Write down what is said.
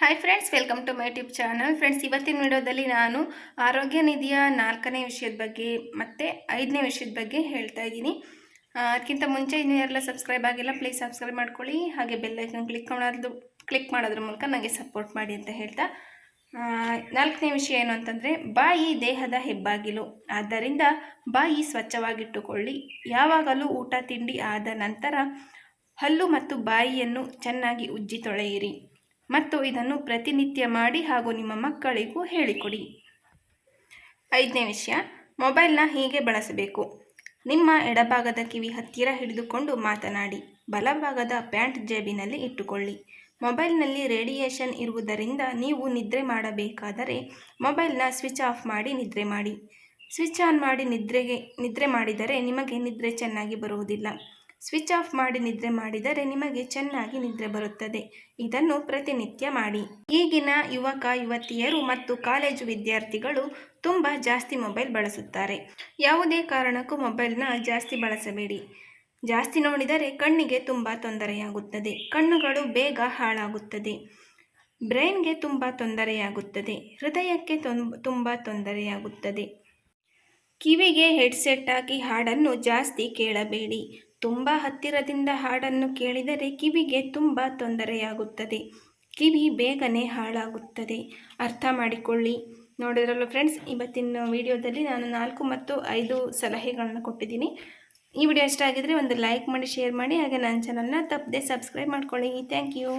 Hi friends welcome to my YouTube channel friends ಇವತ್ತಿನ ವಿಡಿಯೋದಲ್ಲಿ ನಾನು ಆರೋಗ್ಯ ನಿಧಿಯ ನಾಲ್ಕನೇ ವಿಷಯದ ಬಗ್ಗೆ ಮತ್ತು ಐದನೇ ವಿಷಯದ ಬಗ್ಗೆ ಹೇಳ್ತಾ ಇದ್ದೀನಿ. ಅದಕ್ಕಿಂತ ಮುಂಚೆ ಇನ್ನೂ ಯಾರೆಲ್ಲ ಸಬ್ಸ್ಕ್ರೈಬ್ ಆಗಿಲ್ಲ ಪ್ಲೀಸ್ ಸಬ್ಸ್ಕ್ರೈಬ್ ಮಾಡ್ಕೊಳ್ಳಿ. ಹಾಗೆ ಬೆಲ್ಲೈಕನ್ ಕ್ಲಿಕ್ ಮಾಡೋದು ಕ್ಲಿಕ್ ಮಾಡೋದ್ರ ಮೂಲಕ ನನಗೆ ಸಪೋರ್ಟ್ ಮಾಡಿ ಅಂತ ಹೇಳ್ತಾ. ನಾಲ್ಕನೇ ವಿಷಯ ಏನು ಅಂತಂದರೆ, ಬಾಯಿ ದೇಹದ ಹೆಬ್ಬಾಗಿಲು. ಆದ್ದರಿಂದ ಬಾಯಿ ಸ್ವಚ್ಛವಾಗಿಟ್ಟುಕೊಳ್ಳಿ. ಯಾವಾಗಲೂ ಊಟ, ತಿಂಡಿ ಆದ ನಂತರ ಹಲ್ಲು ಮತ್ತು ಬಾಯಿಯನ್ನು ಚೆನ್ನಾಗಿ ಉಜ್ಜಿ ತೊಳೆಯಿರಿ. ಮತ್ತು ಇದನ್ನು ಪ್ರತಿನಿತ್ಯ ಮಾಡಿ ಹಾಗೂ ನಿಮ್ಮ ಮಕ್ಕಳಿಗೂ ಹೇಳಿಕೊಡಿ. ಐದನೇ ವಿಷಯ, ಮೊಬೈಲ್ನ ಹೀಗೆ ಬಳಸಬೇಕು. ನಿಮ್ಮ ಎಡಭಾಗದ ಕಿವಿ ಹತ್ತಿರ ಹಿಡಿದುಕೊಂಡು ಮಾತನಾಡಿ, ಬಲಭಾಗದ ಪ್ಯಾಂಟ್ ಜೇಬಿನಲ್ಲಿ ಇಟ್ಟುಕೊಳ್ಳಿ. ಮೊಬೈಲ್ನಲ್ಲಿ ರೇಡಿಯೇಷನ್ ಇರುವುದರಿಂದ ನೀವು ನಿದ್ರೆ ಮಾಡಬೇಕಾದರೆ ಮೊಬೈಲ್ನ ಸ್ವಿಚ್ ಆಫ್ ಮಾಡಿ ನಿದ್ರೆ ಮಾಡಿ. ಸ್ವಿಚ್ ಆನ್ ಮಾಡಿ ನಿದ್ರೆಗೆ, ನಿದ್ರೆ ಮಾಡಿದರೆ ನಿಮಗೆ ನಿದ್ರೆ ಚೆನ್ನಾಗಿ ಬರುವುದಿಲ್ಲ. ಸ್ವಿಚ್ ಆಫ್ ಮಾಡಿ ನಿದ್ರೆ ಮಾಡಿದರೆ ನಿಮಗೆ ಚೆನ್ನಾಗಿ ನಿದ್ರೆ ಬರುತ್ತದೆ. ಇದನ್ನು ಪ್ರತಿನಿತ್ಯ ಮಾಡಿ. ಈಗಿನ ಯುವಕ, ಯುವತಿಯರು ಮತ್ತು ಕಾಲೇಜು ವಿದ್ಯಾರ್ಥಿಗಳು ತುಂಬ ಜಾಸ್ತಿ ಮೊಬೈಲ್ ಬಳಸುತ್ತಾರೆ. ಯಾವುದೇ ಕಾರಣಕ್ಕೂ ಮೊಬೈಲ್ನ ಜಾಸ್ತಿ ಬಳಸಬೇಡಿ. ಜಾಸ್ತಿ ನೋಡಿದರೆ ಕಣ್ಣಿಗೆ ತುಂಬ ತೊಂದರೆಯಾಗುತ್ತದೆ. ಕಣ್ಣುಗಳು ಬೇಗ ಹಾಳಾಗುತ್ತದೆ. ಬ್ರೈನ್ಗೆ ತುಂಬ ತೊಂದರೆಯಾಗುತ್ತದೆ. ಹೃದಯಕ್ಕೆ ತುಂಬ ತೊಂದರೆಯಾಗುತ್ತದೆ. ಕಿವಿಗೆ ಹೆಡ್ಸೆಟ್ ಹಾಕಿ ಹಾಡನ್ನು ಜಾಸ್ತಿ ಕೇಳಬೇಡಿ. ತುಂಬ ಹತ್ತಿರದಿಂದ ಹಾಡನ್ನು ಕೇಳಿದರೆ ಕಿವಿಗೆ ತುಂಬ ತೊಂದರೆಯಾಗುತ್ತದೆ. ಕಿವಿ ಬೇಗನೆ ಹಾಳಾಗುತ್ತದೆ. ಅರ್ಥ ಮಾಡಿಕೊಳ್ಳಿ. ನೋಡಿದ್ರಲ್ಲ ಫ್ರೆಂಡ್ಸ್, ಇವತ್ತಿನ ವಿಡಿಯೋದಲ್ಲಿ ನಾನು ನಾಲ್ಕು ಮತ್ತು ಐದು ಸಲಹೆಗಳನ್ನು ಕೊಟ್ಟಿದ್ದೀನಿ. ಈ ವಿಡಿಯೋ ಇಷ್ಟ ಒಂದು ಲೈಕ್ ಮಾಡಿ, ಶೇರ್ ಮಾಡಿ. ಹಾಗೆ ನನ್ನ ಚಾನಲ್ನ ತಪ್ಪದೆ ಸಬ್ಸ್ಕ್ರೈಬ್ ಮಾಡ್ಕೊಳ್ಳಿ. Thank you.